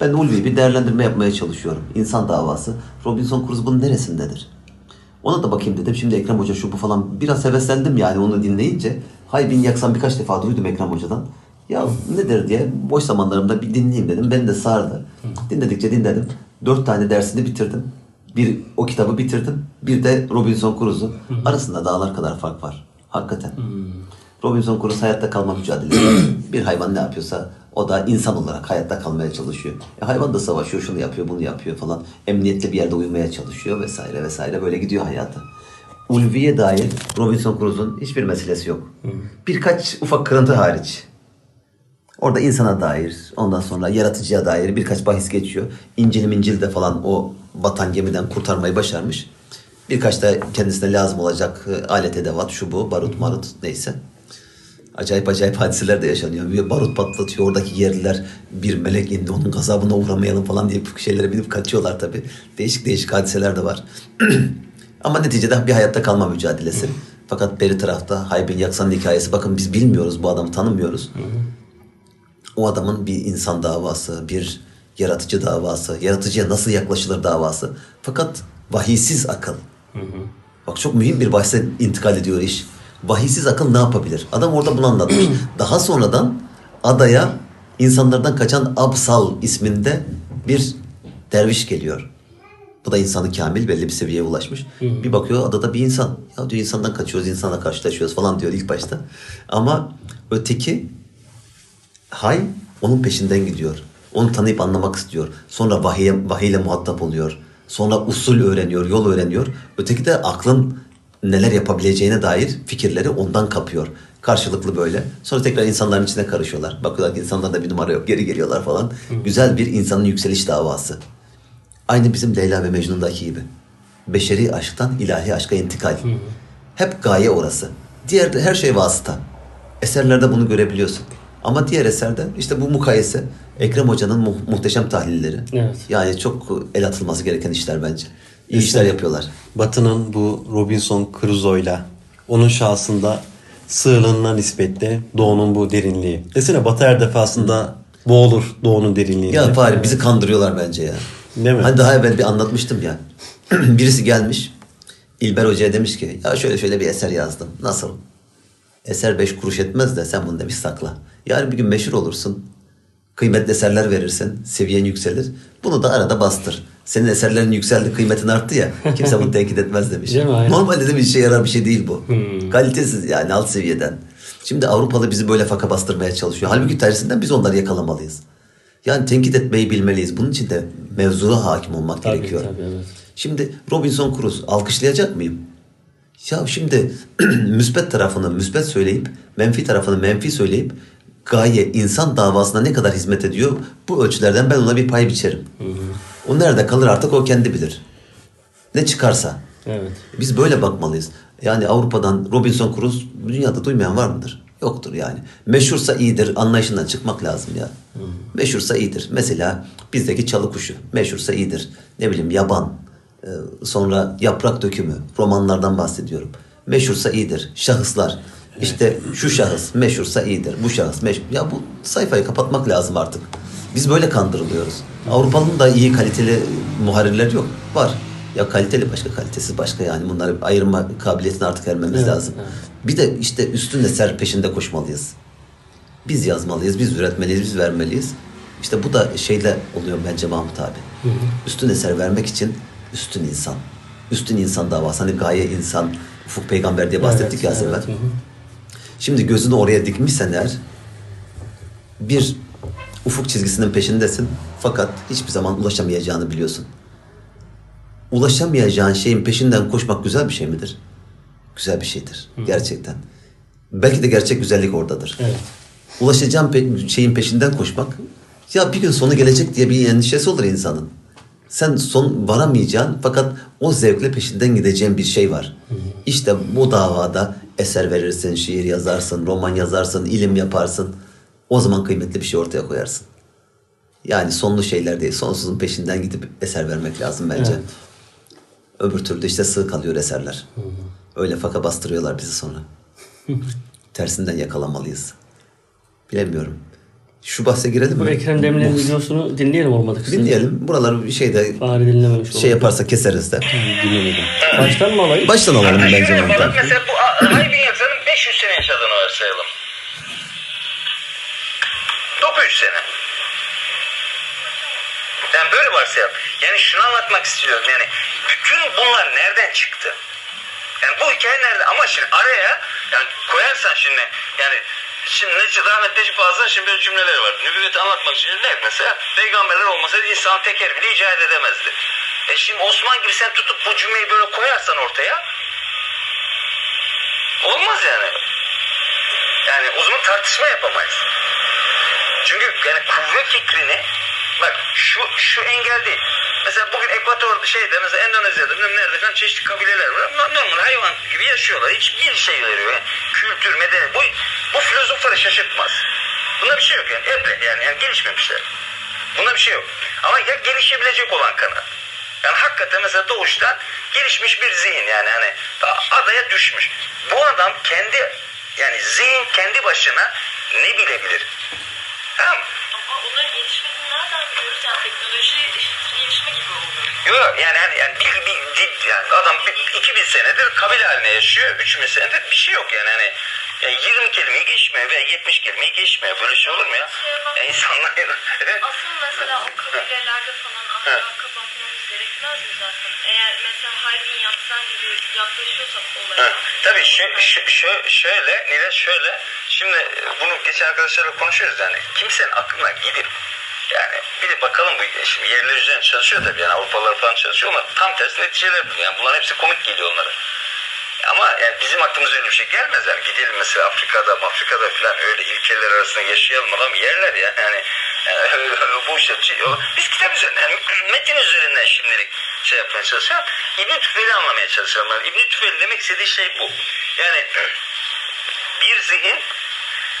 Ben ulvi bir değerlendirme yapmaya çalışıyorum. İnsan davası. Robinson Crusoe bunun neresindedir? Ona da bakayım dedim. Şimdi Ekrem Hoca şu bu falan biraz heveslendim yani onu dinleyince. Hay bin yaksan birkaç defa duydum Ekrem Hoca'dan. Ya nedir diye boş zamanlarımda bir dinleyeyim dedim. Beni de sardı. Dinledikçe dinledim. Dört tane dersini bitirdim. Bir o kitabı bitirdim. Bir de Robinson Crusoe. Arasında dağlar kadar fark var. Hakikaten. Robinson Crusoe hayatta kalma mücadelesi. bir hayvan ne yapıyorsa o da insan olarak hayatta kalmaya çalışıyor. E, hayvan da savaşıyor, şunu yapıyor, bunu yapıyor falan. Emniyetli bir yerde uyumaya çalışıyor vesaire vesaire. Böyle gidiyor hayatı. Ulviye dair Robinson Crusoe'un hiçbir meselesi yok. Birkaç ufak kırıntı hariç. Orada insana dair, ondan sonra yaratıcıya dair birkaç bahis geçiyor. İncil mincil de falan o batan gemiden kurtarmayı başarmış. Birkaç da kendisine lazım olacak e, alet edevat, şu bu, barut marut neyse. Acayip acayip hadiseler de yaşanıyor. Bir barut patlatıyor, oradaki yerliler bir melek indi, onun gazabına uğramayalım falan diye şeylere binip kaçıyorlar tabii. Değişik değişik hadiseler de var. Ama neticede bir hayatta kalma mücadelesi. Fakat beri tarafta Haybin Yaksan'ın hikayesi. Bakın biz bilmiyoruz bu adamı tanımıyoruz. O adamın bir insan davası, bir yaratıcı davası, yaratıcıya nasıl yaklaşılır davası. Fakat vahiysiz akıl. Bak çok mühim bir bahse intikal ediyor iş. Vahiysiz akıl ne yapabilir? Adam orada bunu anlatmış. Daha sonradan adaya insanlardan kaçan Absal isminde bir derviş geliyor. Bu da insanı kamil belli bir seviyeye ulaşmış. Bir bakıyor adada bir insan. Ya diyor insandan kaçıyoruz, insanla karşılaşıyoruz falan diyor ilk başta. Ama öteki Hay onun peşinden gidiyor. Onu tanıyıp anlamak istiyor. Sonra vahiy, vahiyle muhatap oluyor. Sonra usul öğreniyor, yol öğreniyor. Öteki de aklın neler yapabileceğine dair fikirleri ondan kapıyor. Karşılıklı böyle. Sonra tekrar insanların içine karışıyorlar. Bakıyorlar ki insanlarda bir numara yok. Geri geliyorlar falan. Güzel bir insanın yükseliş davası. Aynı bizim Leyla ve Mecnun'daki gibi. Beşeri aşktan ilahi aşka intikal. Hep gaye orası. Diğer her şey vasıta. Eserlerde bunu görebiliyorsun. Ama diğer eserde işte bu mukayese Ekrem Hoca'nın mu- muhteşem tahlilleri. Evet. Yani çok el atılması gereken işler bence. İyi işler yapıyorlar. Batı'nın bu Robinson Crusoe'yla onun şahsında sığlığına nispetle Doğu'nun bu derinliği. Desene Batı her defasında boğulur Doğu'nun derinliğinde. Ya Fahri bizi kandırıyorlar bence ya. Değil mi? Hani daha evvel bir anlatmıştım ya. Birisi gelmiş. İlber Hoca'ya demiş ki ya şöyle şöyle bir eser yazdım. Nasıl? Eser beş kuruş etmez de sen bunu demiş sakla. Yarın bir gün meşhur olursun. Kıymetli eserler verirsin. Seviyen yükselir. Bunu da arada bastır. Senin eserlerin yükseldi, kıymetin arttı ya. Kimse bunu tenkit etmez demiş. Normalde demiş işe yarar bir şey değil bu. Kalitesiz yani alt seviyeden. Şimdi Avrupalı bizi böyle faka bastırmaya çalışıyor. Halbuki tersinden biz onları yakalamalıyız. Yani tenkit etmeyi bilmeliyiz. Bunun için de mevzuya hakim olmak Tabii, gerekiyor. tabii, evet. Şimdi Robinson Crusoe alkışlayacak mıyım? Ya şimdi müspet tarafını müspet söyleyip menfi tarafını menfi söyleyip gaye insan davasına ne kadar hizmet ediyor bu ölçülerden ben ona bir pay biçerim. O nerede kalır artık o kendi bilir. Ne çıkarsa. Evet. Biz böyle bakmalıyız. Yani Avrupa'dan Robinson Crusoe dünyada duymayan var mıdır? Yoktur yani. Meşhursa iyidir anlayışından çıkmak lazım ya. Meşhursa iyidir. Mesela bizdeki çalı kuşu meşhursa iyidir. Ne bileyim yaban. e, Sonra yaprak dökümü. Romanlardan bahsediyorum. Meşhursa iyidir. Şahıslar. İşte şu şahıs meşhursa iyidir. Bu şahıs meşhur. Ya bu sayfayı kapatmak lazım artık. Biz böyle kandırılıyoruz. Avrupa'nın da iyi kaliteli muharirler yok. Var. Ya kaliteli başka kalitesiz başka yani bunları ayırma kabiliyetine artık ermemiz Evet, lazım. evet. Bir de işte üstün eser peşinde koşmalıyız. Biz yazmalıyız, biz üretmeliyiz, biz vermeliyiz. İşte bu da şeyle oluyor bence Mahmut abi. Üstün eser vermek için üstün insan. Üstün insan davası. Hani gaye insan, ufuk peygamber diye bahsettik ya az evet, hı hı. Şimdi gözünü oraya dikmişsen eğer bir ufuk çizgisinin peşindesin fakat hiçbir zaman ulaşamayacağını biliyorsun. Ulaşamayacağın şeyin peşinden koşmak güzel bir şey midir? Güzel bir şeydir gerçekten. Belki de gerçek güzellik oradadır. Evet. Ulaşacağın pe- şeyin peşinden koşmak ya bir gün sonu gelecek diye bir endişesi olur insanın. Sen son varamayacağın fakat o zevkle peşinden gideceğin bir şey var. İşte bu davada eser verirsin, şiir yazarsın, roman yazarsın, ilim yaparsın. O zaman kıymetli bir şey ortaya koyarsın. Yani sonlu şeyler değil, sonsuzun peşinden gidip eser vermek lazım bence. Evet. Öbür türlü işte sığ kalıyor eserler. Öyle faka bastırıyorlar bizi sonra. Tersinden yakalamalıyız. Bilemiyorum. Şu bahse girelim Bu mi? Ekrem Demirel'in videosunu dinleyelim olmadı kısaca. Dinleyelim. Buraları bir şeyde Bari dinlememiş şey olalım. yaparsa keseriz de. Dinlemedim. Baştan mı alayım? Baştan alalım bence. Mesela bu Haybin yazarın 500 sene yaşadığını varsayalım. 900 sene. Yani böyle varsayalım. Yani şunu anlatmak istiyorum. Yani bütün bunlar nereden çıktı? Yani bu hikaye nerede? Ama şimdi araya yani koyarsan şimdi yani Şimdi Necip, rahmetli Necip Fazıl'ın şimdi böyle cümleleri var. Nübüvveti anlatmak için ne mesela? Peygamberler olmasaydı insan teker bile icat edemezdi. E şimdi Osman gibi sen tutup bu cümleyi böyle koyarsan ortaya Olmaz yani. Yani o zaman tartışma yapamayız. Çünkü yani kuvvet fikrini bak şu şu engel değil. Mesela bugün Ekvator şeyde mesela Endonezya'da bilmem nerede falan çeşitli kabileler var. No- Normal hayvan gibi yaşıyorlar. Hiçbir şey veriyor. Yani kültür, medeniyet. Bu, bu filozofları şaşırtmaz. Bunda bir şey yok yani. Eble yani, yani gelişmemişler. Bunda bir şey yok. Ama ya gelişebilecek olan kanı. Yani hakikaten mesela doğuştan gelişmiş bir zihin yani hani adaya düşmüş. Bu adam kendi yani zihin kendi başına ne bilebilir? Onların gelişmediğini nereden biliyoruz? Yani teknoloji gelişme gibi oluyor. Yok yani yani, yani bir, bir, bir- yani adam bir, 2000 senedir kabile haline yaşıyor. 3000 senedir bir şey yok yani hani yani 20 kelimeyi geçmiyor veya 70 kelimeyi geçmiyor. Böyle şey olur mu ya? ya insanlar... Asıl mesela o kabilelerde falan ahlaka bakmamız gerekmez mi zaten? Eğer mesela Haybin yapsan gibi yaklaşıyorsak olaya. tabii şö- şö- şö- şöyle, Nile şöyle. Şimdi e, bunu geçen arkadaşlarla konuşuyoruz yani. Kimsenin aklına gidip yani bir de bakalım bu şimdi yerler üzerine çalışıyor tabii yani Avrupalılar falan çalışıyor ama tam tersi neticeler buluyor. Yani bunların hepsi komik geliyor onlara. Ama yani bizim aklımıza öyle bir şey gelmez yani. Gidelim mesela Afrika'da, Afrika'da falan öyle ilkeler arasında yaşayalım adam yerler ya. Yani, yani bu işte biz kitap üzerinden, yani metin üzerinden şimdilik şey yapmaya çalışıyorum. İbn Tüfeil'i anlamaya çalışıyorum. Yani İbn Tüfeil demek istediği şey bu. Yani bir zihin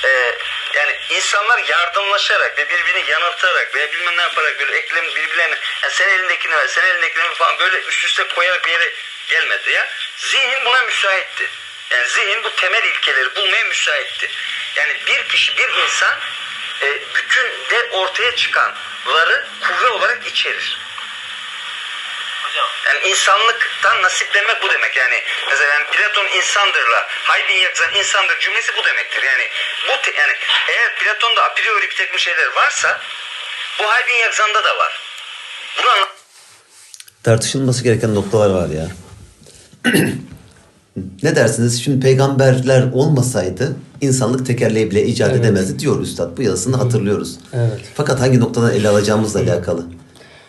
e, yani insanlar yardımlaşarak ve birbirini yanıltarak veya bilmem ne yaparak böyle eklem birbirlerine yani sen elindekini ver sen elindekini ver falan böyle üst üste koyarak bir yere gelmedi ya. Zihin buna müsaitti. Yani zihin bu temel ilkeleri bulmaya müsaitti. Yani bir kişi bir insan e, bütün de ortaya çıkanları kuvve olarak içerir. Yani insanlıktan nasiplenmek bu demek. Yani mesela yani Platon insandırla Haydn yazan insandır cümlesi bu demektir. Yani bu te- yani eğer Platon'da a priori bir takım şeyler varsa bu Haydn yazanda da var. Bunu anla- Tartışılması gereken noktalar var ya. ne dersiniz? Şimdi peygamberler olmasaydı insanlık tekerleği bile icat Evet. edemezdi diyor üstad. Bu yazısını hatırlıyoruz. Evet. Fakat hangi noktadan ele alacağımızla alakalı.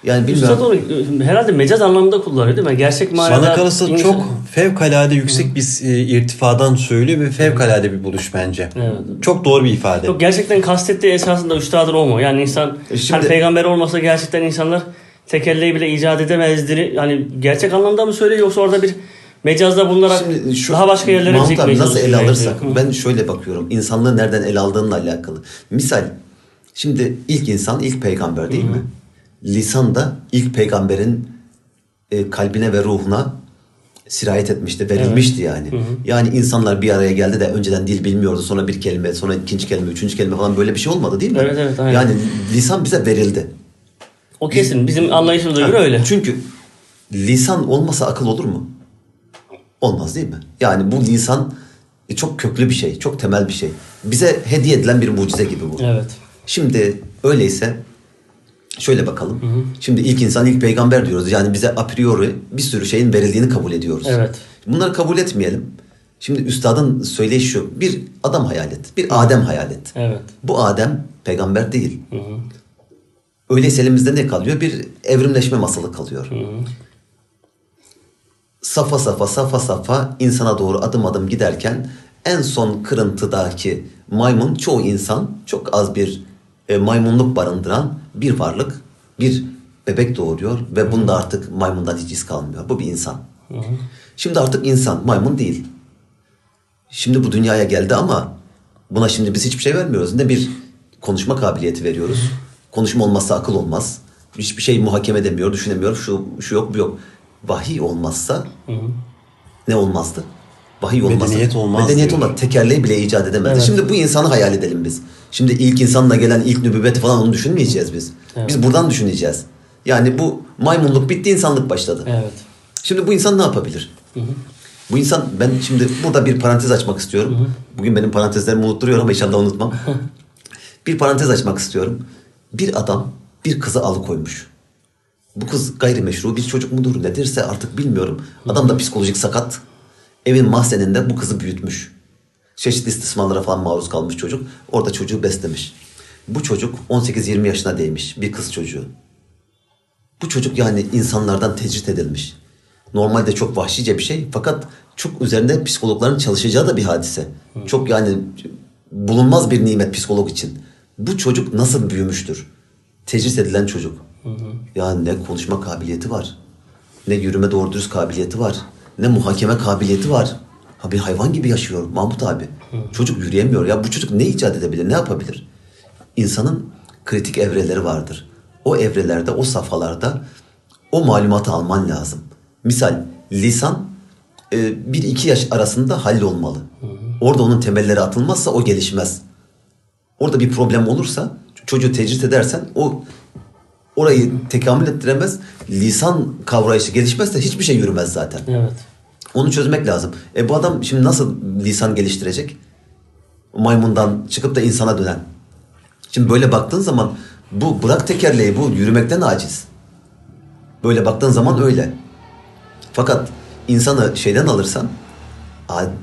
Yani Üstad bilmiyorum. onu herhalde mecaz anlamında kullanıyor değil mi? Gerçek manada... Bana kalırsa insan- çok fevkalade yüksek bir e, irtifadan söylüyor ve fevkalade bir buluş bence. Evet. Çok doğru bir ifade. Yok gerçekten kastettiği esasında üstadın o mu? Yani insan E şimdi- hani peygamber olmasa gerçekten insanlar tekerleği bile icat edemezdi. Yani gerçek anlamda mı söylüyor yoksa orada bir mecazda bulunarak Şimdi şu daha başka yerlere Mahmut abi nasıl ele alırsak Hı. ben şöyle bakıyorum. İnsanlığı nereden ele aldığınla alakalı. Misal şimdi ilk insan ilk peygamber değil mi? Lisan da ilk peygamberin e, kalbine ve ruhuna sirayet etmişti, verilmişti yani. Yani insanlar bir araya geldi de önceden dil bilmiyordu. Sonra bir kelime, sonra ikinci kelime, üçüncü kelime falan böyle bir şey olmadı değil mi? Evet, evet, aynen. Yani lisan bize verildi. O kesin. Bizim anlayışımıza göre öyle. Çünkü lisan olmasa akıl olur mu? Olmaz değil mi? Yani bu lisan e, çok köklü bir şey, çok temel bir şey. Bize hediye edilen bir mucize gibi bu. Evet. Şimdi öyleyse şöyle bakalım. Şimdi ilk insan ilk peygamber diyoruz. Yani bize a priori bir sürü şeyin verildiğini kabul ediyoruz. Evet. Bunları kabul etmeyelim. Şimdi üstadın söyleyişi şu. Bir adam hayal et. Bir Adem hayal et. Evet. Bu Adem peygamber değil. Öyleyse elimizde ne kalıyor? Bir evrimleşme masalı kalıyor. Safa safa safa safa insana doğru adım adım giderken en son kırıntıdaki maymun çoğu insan çok az bir e, maymunluk barındıran bir varlık, bir bebek doğuruyor ve bunda artık maymundan hiç iz kalmıyor. Bu bir insan. Şimdi artık insan, maymun değil. Şimdi bu dünyaya geldi ama buna şimdi biz hiçbir şey vermiyoruz. Ne bir konuşma kabiliyeti veriyoruz. Konuşma olmazsa akıl olmaz. Hiçbir şey muhakeme edemiyor, düşünemiyor. Şu, şu yok, bu yok. Vahiy olmazsa ne olmazdı? Vahiy olmazsa. Medeniyet olmaz Medeniyet olmaz. Tekerleği bile icat edemezdi. Evet. Şimdi bu insanı hayal edelim biz. Şimdi ilk insanla gelen ilk nübüvveti falan onu düşünmeyeceğiz biz. Evet. Biz buradan düşüneceğiz. Yani bu maymunluk bitti insanlık başladı. Evet. Şimdi bu insan ne yapabilir? Bu insan ben şimdi burada bir parantez açmak istiyorum. Bugün benim parantezlerimi unutturuyor ama inşallah unutmam. bir parantez açmak istiyorum. Bir adam bir kızı alıkoymuş. Bu kız gayrimeşru bir çocuk mudur nedirse artık bilmiyorum. Adam da psikolojik sakat. Evin mahzeninde bu kızı büyütmüş. Çeşitli istismarlara falan maruz kalmış çocuk. Orada çocuğu beslemiş. Bu çocuk 18-20 yaşına değmiş. Bir kız çocuğu. Bu çocuk yani insanlardan tecrit edilmiş. Normalde çok vahşice bir şey fakat çok üzerinde psikologların çalışacağı da bir hadise. Çok yani bulunmaz bir nimet psikolog için. Bu çocuk nasıl büyümüştür? Tecrit edilen çocuk. Yani ne konuşma kabiliyeti var. Ne yürüme doğru dürüst kabiliyeti var. Ne muhakeme kabiliyeti var. Ha bir hayvan gibi yaşıyor Mahmut abi. Çocuk yürüyemiyor. Ya bu çocuk ne icat edebilir, ne yapabilir? İnsanın kritik evreleri vardır. O evrelerde, o safhalarda o malumatı alman lazım. Misal lisan e, bir iki yaş arasında hallolmalı. Orada onun temelleri atılmazsa o gelişmez. Orada bir problem olursa çocuğu tecrit edersen o orayı tekamül ettiremez. Lisan kavrayışı gelişmezse hiçbir şey yürümez zaten. Evet. Onu çözmek lazım. E bu adam şimdi nasıl lisan geliştirecek? Maymundan çıkıp da insana dönen. Şimdi böyle baktığın zaman bu bırak tekerleği bu yürümekten aciz. Böyle baktığın zaman öyle. Fakat insanı şeyden alırsan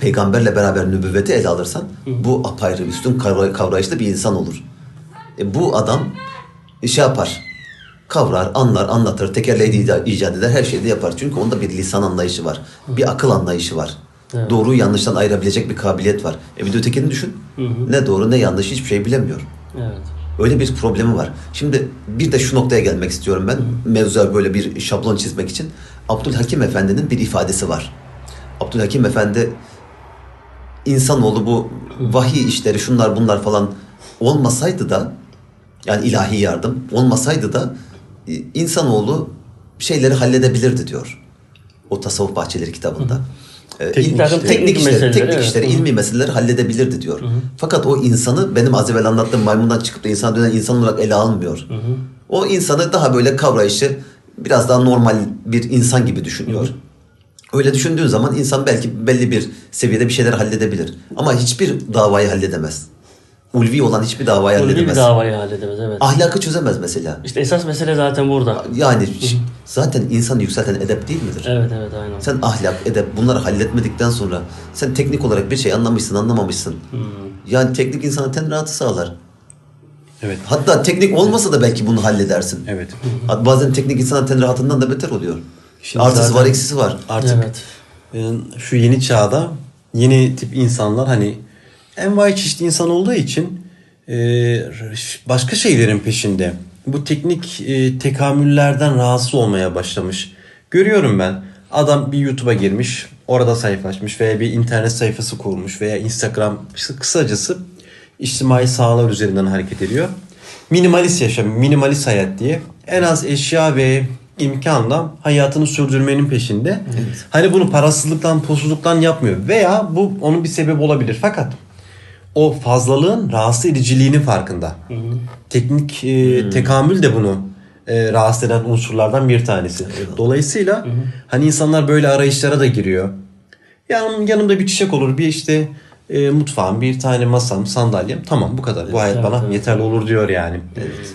peygamberle beraber nübüvveti ele alırsan bu apayrı üstün kavra- kavrayışlı bir insan olur. E bu adam şey yapar. Kavrar, anlar, anlatır, tekerleği icat eder, her şeyi de yapar. Çünkü onda bir lisan anlayışı var. Bir akıl anlayışı var. Doğruyu yanlıştan ayırabilecek bir kabiliyet var. E bir de ötekini düşün. Ne doğru ne yanlış hiçbir şey bilemiyor. Evet. Öyle bir problemi var. Şimdi bir de şu noktaya gelmek istiyorum ben. Mevzuya böyle bir şablon çizmek için. Abdülhakim Efendi'nin bir ifadesi var. Abdülhakim Efendi insanoğlu bu vahiy işleri şunlar bunlar falan olmasaydı da yani ilahi yardım olmasaydı da insanoğlu şeyleri halledebilirdi diyor. O tasavvuf bahçeleri kitabında. E, Teknik il- işleri. teknik, işleri, meseleleri, teknik evet. işleri, Hı hı. ilmi meseleleri halledebilirdi diyor. Fakat o insanı benim az evvel anlattığım maymundan çıkıp da insana dönen insan olarak ele almıyor. O insanı daha böyle kavrayışı biraz daha normal bir insan gibi düşünüyor. Öyle düşündüğün zaman insan belki belli bir seviyede bir şeyler halledebilir. Ama hiçbir davayı halledemez. Ulvi olan hiçbir davayı Ulvi bir halledemez. davayı halledemez evet. Ahlakı çözemez mesela. İşte esas mesele zaten burada. Yani zaten insanı yükselten edep değil midir? Evet evet aynen. Sen ahlak, edep bunları halletmedikten sonra sen teknik olarak bir şey anlamışsın, anlamamışsın. Yani teknik insana ten rahatı sağlar. Evet. Hatta teknik olmasa da belki bunu halledersin. Evet. Hatta Bazen teknik insana ten rahatından da beter oluyor. Şimdi Artısı zaten- var, eksisi var. Artık Evet. e, şu yeni çağda yeni tip insanlar hani envai çeşit insan olduğu için e, başka şeylerin peşinde. Bu teknik e, tekamüllerden rahatsız olmaya başlamış. Görüyorum ben. Adam bir YouTube'a girmiş, orada sayfa açmış veya bir internet sayfası kurmuş veya Instagram kısacası içtimai sahalar üzerinden hareket ediyor. Minimalist yaşam, minimalist hayat diye en az eşya ve imkanla hayatını sürdürmenin peşinde. Hani bunu parasızlıktan, posuzluktan yapmıyor veya bu onun bir sebebi olabilir. Fakat o fazlalığın rahatsız ediciliğinin farkında. Teknik e, tekamül de bunu e, rahatsız eden unsurlardan bir tanesi. Dolayısıyla hani insanlar böyle arayışlara da giriyor. Yanım, yanımda bir çiçek olur, bir işte e, mutfağım, bir tane masam, sandalyem. Tamam bu kadar. Bu hayat Evet, bana evet. yeterli olur diyor yani.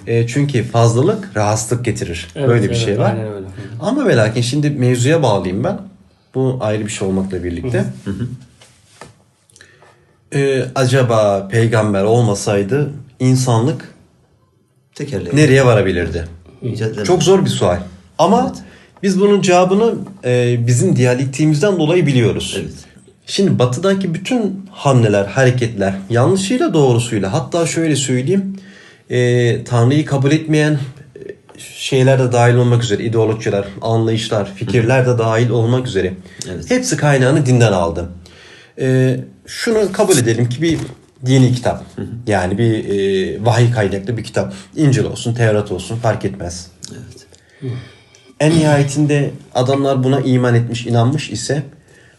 E, çünkü fazlalık rahatsızlık getirir. Evet, böyle bir evet, şey var. aynen öyle. Hı. Ama ve lakin şimdi mevzuya bağlayayım ben. Bu ayrı bir şey olmakla birlikte. Ee, acaba peygamber olmasaydı insanlık Tekerleği. nereye varabilirdi? İcat edemez. Çok zor bir sual. Ama biz bunun cevabını e, bizim diyalektiğimizden dolayı biliyoruz. Evet. Şimdi batıdaki bütün hamleler, hareketler yanlışıyla doğrusuyla hatta şöyle söyleyeyim e, Tanrı'yı kabul etmeyen e, şeyler de dahil olmak üzere ideolojiler, anlayışlar, fikirler de dahil olmak üzere Evet. hepsi kaynağını dinden aldı. E, şunu kabul edelim ki bir dini kitap yani bir e, vahiy kaynaklı bir kitap İncil olsun, Tevrat olsun fark etmez. En nihayetinde adamlar buna iman etmiş, inanmış ise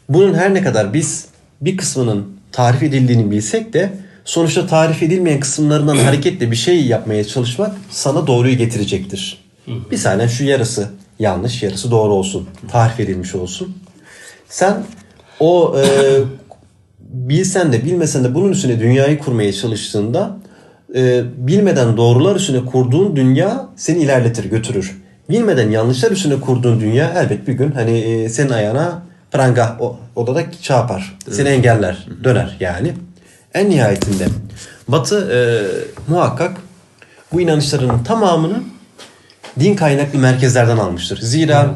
bunun her ne kadar biz bir kısmının tarif edildiğini bilsek de sonuçta tarif edilmeyen kısımlarından hareketle bir şey yapmaya çalışmak sana doğruyu getirecektir. Misalen şu yarısı yanlış, yarısı doğru olsun. Tarif edilmiş olsun. Sen o e, bilsen de bilmesen de bunun üstüne dünyayı kurmaya çalıştığında e, bilmeden doğrular üstüne kurduğun dünya seni ilerletir, götürür. Bilmeden yanlışlar üstüne kurduğun dünya elbet bir gün hani e, senin ayağına pranga o, odada çarpar. Seni engeller, döner yani. En nihayetinde Batı e, muhakkak bu inanışların tamamını din kaynaklı merkezlerden almıştır. Zira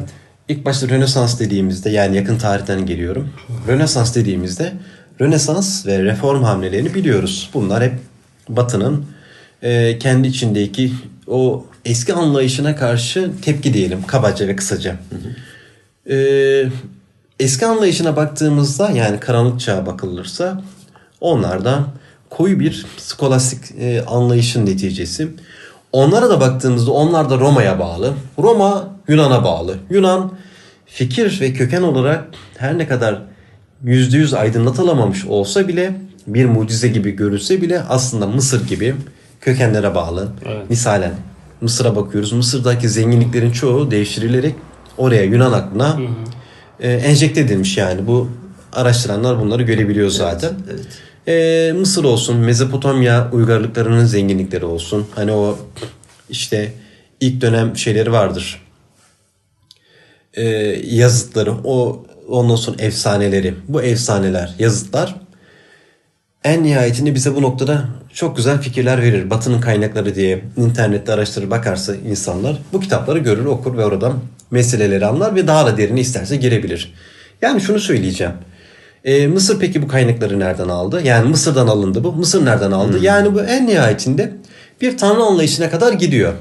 ilk başta Rönesans dediğimizde yani yakın tarihten geliyorum. Rönesans dediğimizde Rönesans ve reform hamlelerini biliyoruz. Bunlar hep Batı'nın e, kendi içindeki o eski anlayışına karşı tepki diyelim kabaca ve kısaca. E, eski anlayışına baktığımızda yani karanlık çağa bakılırsa onlardan koyu bir skolastik e, anlayışın neticesi. Onlara da baktığımızda onlar da Roma'ya bağlı. Roma Yunan'a bağlı. Yunan fikir ve köken olarak her ne kadar yüzde yüz aydınlatılamamış olsa bile bir mucize gibi görülse bile aslında Mısır gibi kökenlere bağlı. Evet. Misalen Mısır'a bakıyoruz. Mısır'daki zenginliklerin çoğu devşirilerek oraya Yunan aklına e, enjekte edilmiş yani. Bu araştıranlar bunları görebiliyor zaten. evet. E, Mısır olsun, Mezopotamya uygarlıklarının zenginlikleri olsun. Hani o işte ilk dönem şeyleri vardır. E, yazıtları, o ondan sonra efsaneleri. Bu efsaneler, yazıtlar en nihayetinde bize bu noktada çok güzel fikirler verir. Batı'nın kaynakları diye internette araştırır bakarsa insanlar bu kitapları görür, okur ve oradan meseleleri anlar ve daha da derine isterse girebilir. Yani şunu söyleyeceğim. Ee, Mısır peki bu kaynakları nereden aldı? Yani Mısır'dan alındı bu. Mısır nereden aldı? Yani bu en nihayetinde bir tanrı anlayışına kadar gidiyor.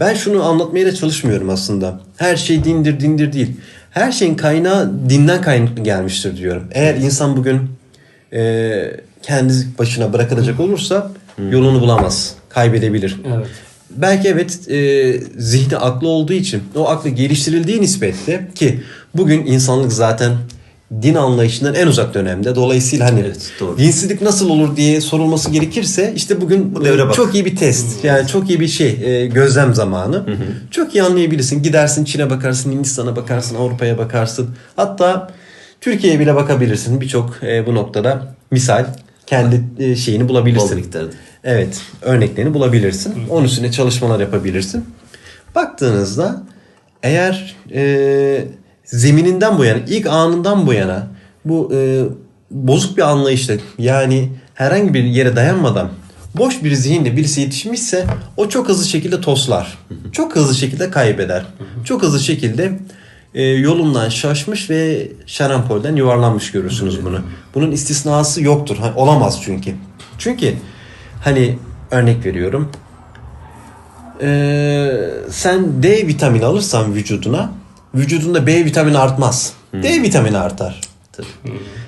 Ben şunu anlatmaya da çalışmıyorum aslında. Her şey dindir dindir değil. Her şeyin kaynağı dinden kaynaklı gelmiştir diyorum. Eğer insan bugün e, kendi başına bırakılacak olursa yolunu bulamaz. Kaybedebilir. Evet. Belki evet e, zihni aklı olduğu için o aklı geliştirildiği nispetle ki bugün insanlık zaten din anlayışından en uzak dönemde. Dolayısıyla hani Evet, doğru. dinsizlik nasıl olur diye sorulması gerekirse işte bugün Bu devre bak. çok iyi bir test. Yani çok iyi bir şey e, gözlem zamanı. Çok iyi anlayabilirsin. Gidersin Çin'e bakarsın, Hindistan'a bakarsın, Avrupa'ya bakarsın. Hatta Türkiye'ye bile bakabilirsin. Birçok e, bu noktada misal kendi e, şeyini bulabilirsin. Evet, örneklerini bulabilirsin. Onun üstüne çalışmalar yapabilirsin. Baktığınızda eğer e, zemininden bu yana, ilk anından bu yana bu e, bozuk bir anlayışla yani herhangi bir yere dayanmadan boş bir zihinle birisi yetişmişse o çok hızlı şekilde toslar. Çok hızlı şekilde kaybeder. Çok hızlı şekilde e, yolundan şaşmış ve şarampolden yuvarlanmış görürsünüz bunu. Bunun istisnası yoktur. Ha, olamaz çünkü. Çünkü hani örnek veriyorum. Ee, sen D vitamini alırsan vücuduna vücudunda B vitamini artmaz. D vitamini artar. Tabii.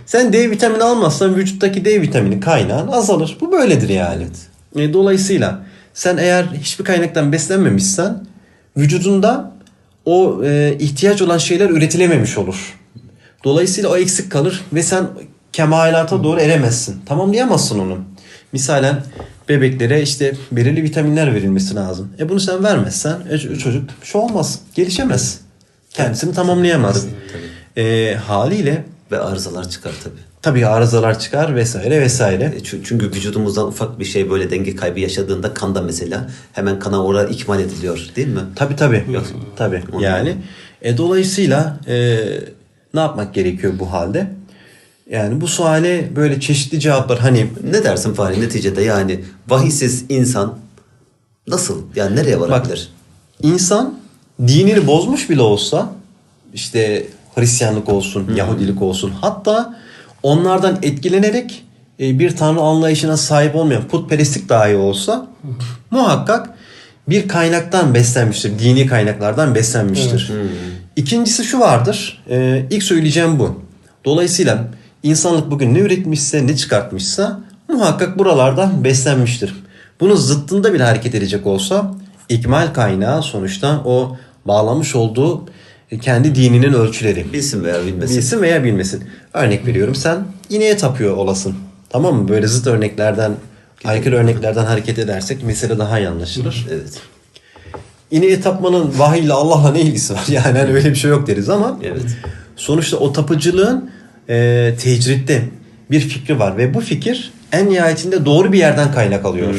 Sen D vitamini almazsan vücuttaki D vitamini kaynağın azalır. Bu böyledir yani. E, dolayısıyla sen eğer hiçbir kaynaktan beslenmemişsen vücudunda o e, ihtiyaç olan şeyler üretilememiş olur. Dolayısıyla o eksik kalır ve sen kemalata doğru eremezsin. Tamamlayamazsın onu. Misalen bebeklere işte belirli vitaminler verilmesi lazım. E bunu sen vermezsen e, çocuk bir şey olmaz. Gelişemez. Kendisini tamamlayamaz. E, haliyle Ve arızalar çıkar tabii. tabii arızalar çıkar vesaire vesaire. E, çü- Çünkü vücudumuzdan ufak bir şey böyle denge kaybı yaşadığında kanda mesela hemen kana oraya ikmal ediliyor değil mi? Tabii tabii. Tabii. Yani e, dolayısıyla e, ne yapmak gerekiyor bu halde? Yani bu suale böyle çeşitli cevaplar hani Ne dersin Fahri neticede yani vahiysiz insan nasıl yani nereye varabilir? insan dinini bozmuş bile olsa işte Hristiyanlık olsun, Yahudilik olsun hatta onlardan etkilenerek e, bir tanrı anlayışına sahip olmayan putperestlik dahi olsa muhakkak bir kaynaktan beslenmiştir. Dini kaynaklardan beslenmiştir. İkincisi şu vardır. e, ilk söyleyeceğim bu. Dolayısıyla insanlık bugün ne üretmişse ne çıkartmışsa muhakkak buralardan beslenmiştir. Bunun zıttında bir hareket edecek olsa ikmal kaynağı sonuçta o bağlamış olduğu kendi dininin ölçüleri. Bilsin veya bilmesin. Bilsin veya bilmesin. Örnek veriyorum sen ineğe tapıyor olasın. Tamam mı? Böyle zıt örneklerden aykırı örneklerden hareket edersek mesele daha iyi anlaşılır. Evet. İneği tapmanın vahiy ile Allah'la ne ilgisi var? Yani hani öyle bir şey yok deriz ama Evet. sonuçta o tapıcılığın e, tecritte bir fikri var ve bu fikir en nihayetinde doğru bir yerden kaynak alıyor.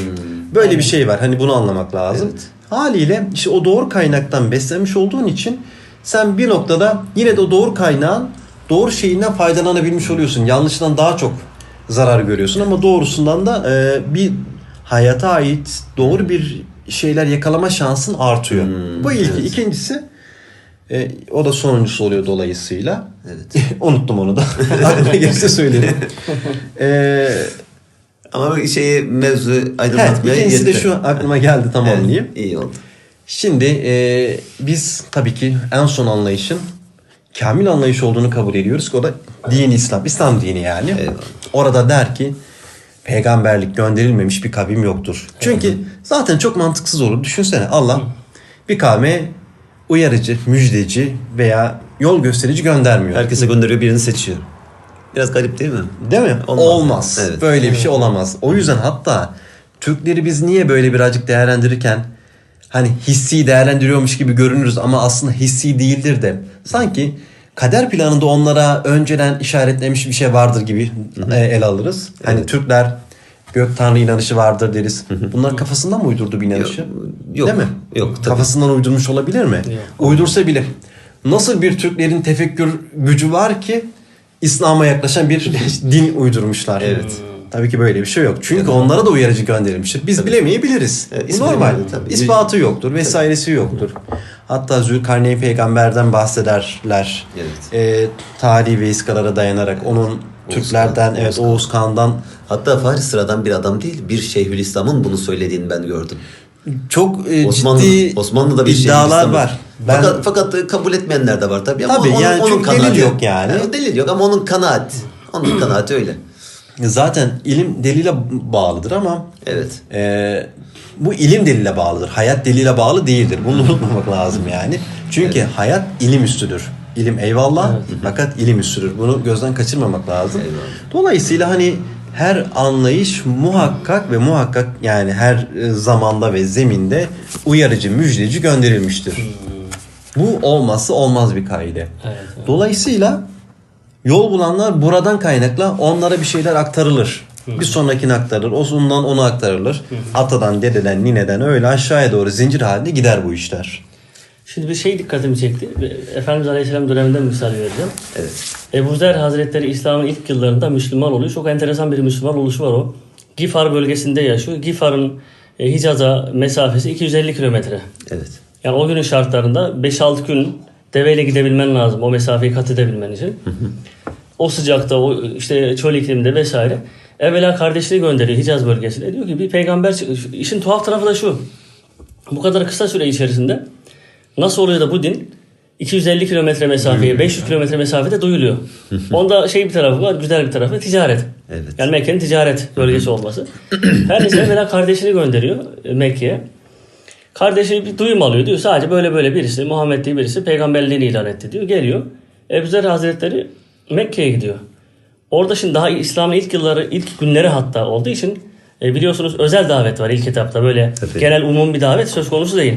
Böyle bir şey var. Hani bunu anlamak lazım. Evet. Haliyle işte o doğru kaynaktan beslenmiş olduğun için sen bir noktada yine de o doğru kaynağın doğru şeyinden faydalanabilmiş oluyorsun. Yanlışından daha çok zarar görüyorsun ama doğrusundan da e, bir hayata ait doğru bir şeyler yakalama şansın artıyor. Bu ilki. İkincisi e, o da sonuncusu oluyor dolayısıyla. Evet. Unuttum onu da. Aklıma gelirse söylerim. E, Ama şeyi mevzu aydınlatmaya ikincisi de yetti. şu aklıma geldi tamamlayayım. Evet, iyi oldu. Şimdi e, biz tabii ki en son anlayışın kamil anlayış olduğunu kabul ediyoruz ki o da din İslam. İslam dini yani. Eyvallah. Orada der ki peygamberlik gönderilmemiş bir kavim yoktur. Çünkü zaten çok mantıksız olur. Düşünsene Allah bir kavme uyarıcı, müjdeci veya yol gösterici göndermiyor. Herkese gönderiyor birini seçiyor. Biraz garip değil mi? Değil mi? Olmaz. Olmaz. Evet. Böyle bir şey olamaz. O yüzden hatta Türkleri biz niye böyle birazcık değerlendirirken hani hissi değerlendiriyormuş gibi görünürüz ama aslında hissi değildir de sanki kader planında onlara önceden işaretlemiş bir şey vardır gibi e, ele alırız. Hani Türkler gök tanrı inanışı vardır deriz. Bunlar kafasından mı uydurdu bir inanışı? Yok, yok. Değil mi? Yok, tabii. Kafasından uydurmuş olabilir mi? Uydursa bile nasıl bir Türklerin tefekkür gücü var ki İslam'a yaklaşan bir din uydurmuşlar. Evet. Tabii ki böyle bir şey yok. Çünkü onlara da uyarıcı gönderilmiştir. Biz bilemeyebiliriz. Evet, Bu ismi normal. tabii. İspatı yoktur, vesairesi yoktur. Hatta Zülkarneyn peygamberden bahsederler. Evet. Ee, tarihi vesikalara dayanarak onun Türklerden, evet Oğuz Oğuz Kağan'dan Hatta Fahri sıradan bir adam değil. Bir Şeyhülislam'ın bunu söylediğini ben gördüm. çok e, Osmanlı, ciddi Osmanlı'da bir iddialar var. Ben Fakat, fakat kabul etmeyenler de var tabii ama Tabii, onun, yani onun çünkü delil yok yani. delil yok ama onun kanaati. Onun kanaati öyle. zaten ilim delile bağlıdır ama Evet. Ee, bu ilim delile bağlıdır. Hayat delile bağlı değildir. Bunu unutmamak lazım yani. Çünkü hayat ilim üstüdür. İlim eyvallah fakat ilim üstüdür. Bunu gözden kaçırmamak lazım. Eyvallah. Dolayısıyla hani her anlayış muhakkak ve muhakkak yani her e, zamanda ve zeminde uyarıcı, müjdeci gönderilmiştir. Bu olmazsa olmaz bir kaide. Evet, Dolayısıyla yol bulanlar buradan kaynakla onlara bir şeyler aktarılır. Bir sonrakine aktarılır. O ondan ona aktarılır. Atadan, dededen, nineden öyle aşağıya doğru zincir halinde gider bu işler. Şimdi bir şey dikkatimi çekti. Efendimiz Aleyhisselam döneminden misal vereceğim. Evet. Ebu Zer Hazretleri İslam'ın ilk yıllarında Müslüman oluyor. Çok enteresan bir Müslüman oluşu var o. Gifar bölgesinde yaşıyor. Gifar'ın e, Hicaz'a mesafesi 250 kilometre. Evet. Yani o günün şartlarında 5-6 gün deveyle gidebilmen lazım o mesafeyi kat edebilmen için. o sıcakta, o işte çöl ikliminde vesaire. Evvela kardeşini gönderiyor Hicaz bölgesine. Diyor ki bir peygamber işin tuhaf tarafı da şu. Bu kadar kısa süre içerisinde nasıl oluyor da bu din 250 kilometre mesafeye, 500 kilometre mesafede duyuluyor. Onda şey bir tarafı var, güzel bir tarafı ticaret. Evet. Yani Mekke'nin ticaret bölgesi olması. Her neyse evvela kardeşini gönderiyor e, Mekke'ye. Kardeşi bir duyum alıyor diyor. Sadece böyle böyle birisi, Muhammed diye birisi peygamberliğini ilan etti diyor. Geliyor. Ebu Zer Hazretleri Mekke'ye gidiyor. Orada şimdi daha İslam'ın ilk yılları, ilk günleri hatta olduğu için e, biliyorsunuz özel davet var ilk etapta. Böyle Tabii. genel umum bir davet söz konusu değil.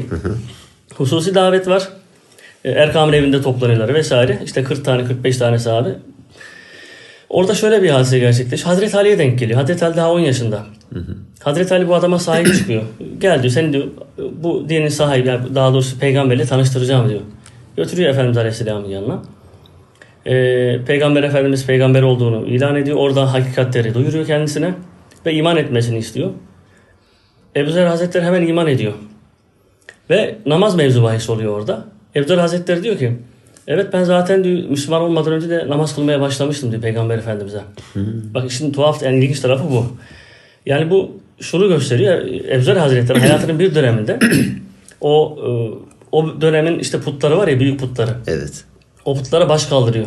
Hususi davet var. E, Erkam'ın evinde toplanıyorlar vesaire. İşte 40 tane 45 tane sahabe. Orada şöyle bir hadise gerçekleşiyor. Hazreti Ali'ye denk geliyor. Hazreti Ali daha 10 yaşında. Hazreti Ali bu adama sahip çıkıyor. Gel diyor seni diyor bu dinin sahibi daha doğrusu peygamberle tanıştıracağım diyor. Götürüyor Efendimiz Aleyhisselam'ın yanına. Ee, Peygamber Efendimiz peygamber olduğunu ilan ediyor. Orada hakikatleri duyuruyor kendisine ve iman etmesini istiyor. Ebu Zer Hazretleri hemen iman ediyor. Ve namaz mevzu bahis oluyor orada. Ebu Zer Hazretleri diyor ki Evet ben zaten diyor, Müslüman olmadan önce de namaz kılmaya başlamıştım diyor Peygamber Efendimiz'e. Bak işin tuhaf yani ilginç tarafı bu. Yani bu şunu gösteriyor. Ebu Zer Hazretleri hayatının bir döneminde o e, o dönemin işte putları var ya büyük putları. Evet. O putlara baş kaldırıyor.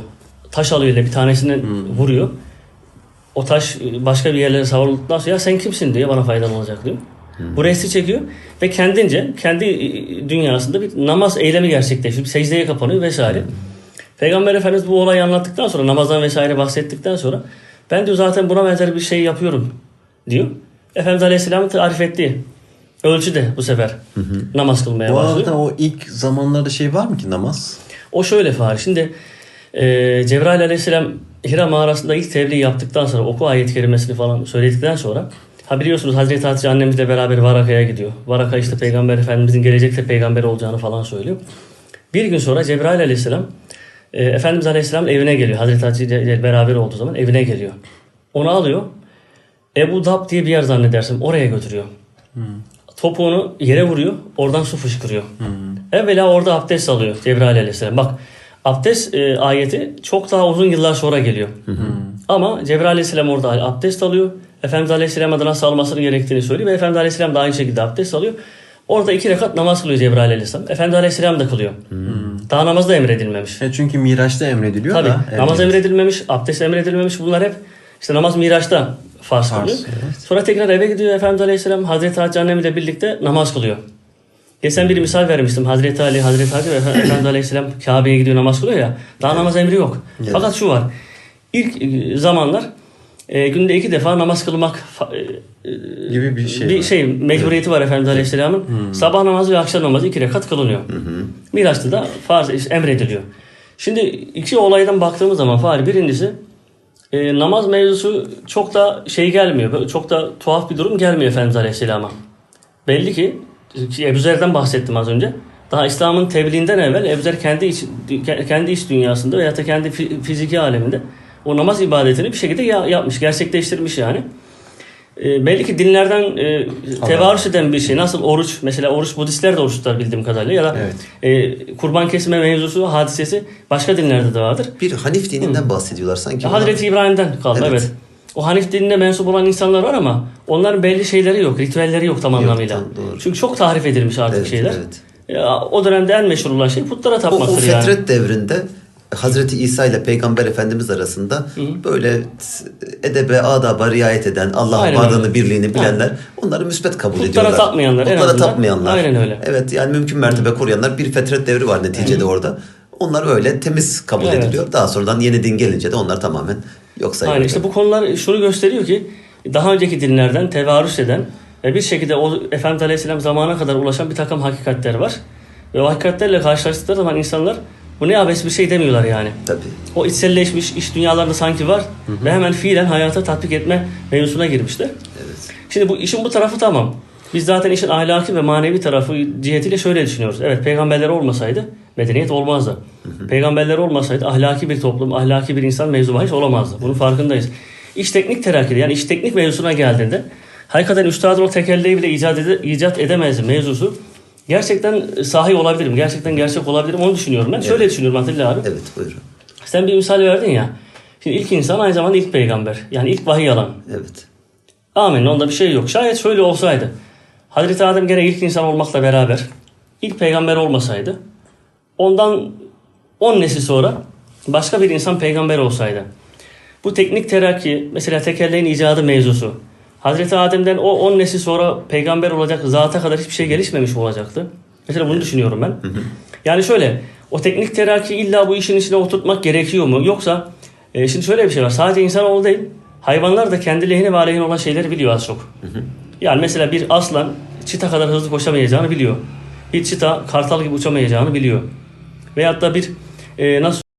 Taş alıyor ile bir tanesini vuruyor. O taş başka bir yerlere savrulduktan sonra ya sen kimsin diyor bana faydan olacak diyor. Bu resti çekiyor ve kendince kendi e, dünyasında bir namaz eylemi gerçekleştiriyor. Bir secdeye kapanıyor vesaire. Peygamber Efendimiz bu olayı anlattıktan sonra namazdan vesaire bahsettikten sonra ben diyor zaten buna benzer bir şey yapıyorum diyor. Efendimiz Aleyhisselam'ın tarif ettiği ölçüde bu sefer namaz kılmaya Bu başlıyor. arada o ilk zamanlarda şey var mı ki namaz? O şöyle Fahri. Şimdi e, Cebrail aleyhisselam Hira mağarasında ilk tebliğ yaptıktan sonra oku ayet kerimesini falan söyledikten sonra ha biliyorsunuz Hazreti Hatice annemizle beraber Varaka'ya gidiyor. Varaka işte peygamber efendimizin gelecekte peygamber olacağını falan söylüyor. Bir gün sonra Cebrail aleyhisselam e, Efendimiz aleyhisselam evine geliyor. Hazreti Hatice ile beraber olduğu zaman evine geliyor. Onu alıyor. Ebu Dab diye bir yer zannedersin. Oraya götürüyor. Topuğunu yere vuruyor. Oradan su fışkırıyor. Evvela orada abdest alıyor Cebrail aleyhisselam. Bak abdest e, ayeti çok daha uzun yıllar sonra geliyor. Ama Cebrail aleyhisselam orada abdest alıyor. Efendimiz aleyhisselam adına salmasını gerektiğini söylüyor. Ve Efendimiz aleyhisselam da aynı şekilde abdest alıyor. Orada iki rekat namaz kılıyor Cebrail aleyhisselam. Efendimiz aleyhisselam da kılıyor. Daha namaz da emredilmemiş. E çünkü Miraç'ta emrediliyor Tabii. da. namaz evet. emredilmemiş, abdest emredilmemiş. Bunlar hep işte namaz Miraç'ta farz Farz, kılıyor. evet. Sonra tekrar eve gidiyor Efendimiz Aleyhisselam Hazreti Hatice annemiyle birlikte namaz kılıyor. Geçen bir misal vermiştim. Hazreti Ali, Hazreti Hatice ve Efe- Efendimiz Aleyhisselam Kabe'ye gidiyor namaz kılıyor ya. Daha namaz emri yok. Evet. Fakat şu var. İlk e, zamanlar e, günde iki defa namaz kılmak fa- e, gibi bir şey. bir var. şey mecburiyeti var Efendimiz Aleyhisselam'ın. Sabah namazı ve akşam namazı iki rekat kılınıyor. Miraç'ta da farz emrediliyor. Şimdi iki olaydan baktığımız zaman Fahri birincisi e, namaz mevzusu çok da şey gelmiyor. Çok da tuhaf bir durum gelmiyor Efendimiz Aleyhisselam'a. Belli ki ki Ebu Zer'den bahsettim az önce. Daha İslam'ın tebliğinden evvel Ebu Zer kendi iç, kendi iç dünyasında veya da kendi fi- fiziki aleminde o namaz ibadetini bir şekilde ya- yapmış, gerçekleştirmiş yani. E, belli ki dinlerden e, tevarüs eden bir şey. Nasıl oruç, mesela oruç Budistler de oruç tutar bildiğim kadarıyla ya da Evet. e, kurban kesme mevzusu, hadisesi başka dinlerde de vardır. Bir Hanif dininden bahsediyorlar sanki. Hazreti İbrahim'den kaldı evet. Evet. O Hanif dinine mensup olan insanlar var ama onların belli şeyleri yok, ritüelleri yok tam anlamıyla. tam doğru. Çünkü çok tarif edilmiş artık Evet, şeyler. evet. Ya, o dönemde en meşhur olan şey putlara O, tapmaktır o yani. fetret devrinde Hazreti İsa ile Peygamber Efendimiz arasında böyle edebe, adaba riayet eden, Allah'ın Aynen varlığını, öyle. birliğini bilenler onları müsbet kabul Putlara ediyorlar. tapmayanlar en Putlara tapmayanlar. Aynen öyle. Evet yani mümkün mertebe koruyanlar bir fetret devri var neticede orada. Onlar öyle temiz kabul Evet. ediliyor. Daha sonradan yeni din gelince de onlar tamamen yok sayılıyor. Aynen işte bu konular şunu gösteriyor ki daha önceki dinlerden tevarüs eden ve bir şekilde o Efendimiz Aleyhisselam zamana kadar ulaşan bir takım hakikatler var. Ve o hakikatlerle karşılaştıkları zaman insanlar bu ne abes bir şey demiyorlar yani. Tabii. O içselleşmiş iş dünyalarında sanki var ve hemen fiilen hayata tatbik etme mevzusuna girmişler. Şimdi bu işin bu tarafı tamam. Biz zaten işin ahlaki ve manevi tarafı cihetiyle şöyle düşünüyoruz. Evet peygamberler olmasaydı medeniyet olmazdı. Peygamberler olmasaydı ahlaki bir toplum, ahlaki bir insan mevzu bahis olamazdı. Bunun farkındayız. İş teknik terakkide yani iş teknik mevzusuna geldiğinde hakikaten üstadın o tekelleyi bile icat, ede, icat edemezdi mevzusu. Gerçekten sahi olabilirim. Gerçekten gerçek olabilirim. Onu düşünüyorum ben. Şöyle düşünüyorum Atilla abi. Evet buyurun. Sen bir misal verdin ya. Şimdi ilk insan aynı zamanda ilk peygamber. Yani ilk vahiy alan. Evet. Amin. Onda bir şey yok. Şayet şöyle olsaydı. Hazreti Adem gene ilk insan olmakla beraber ilk peygamber olmasaydı ondan 10 nesil sonra başka bir insan peygamber olsaydı. Bu teknik terakki mesela tekerleğin icadı mevzusu. Hazreti Adem'den o 10 nesil sonra peygamber olacak zata kadar hiçbir şey gelişmemiş mi olacaktı? Mesela bunu düşünüyorum ben. Yani şöyle o teknik terakki illa bu işin içine oturtmak gerekiyor mu? Yoksa e, şimdi şöyle bir şey var. Sadece insanoğlu değil hayvanlar da kendi lehine ve aleyhine olan şeyleri biliyor az çok. Yani mesela bir aslan çita kadar hızlı koşamayacağını biliyor. Bir çita kartal gibi uçamayacağını biliyor. Veyahut da bir e, nasıl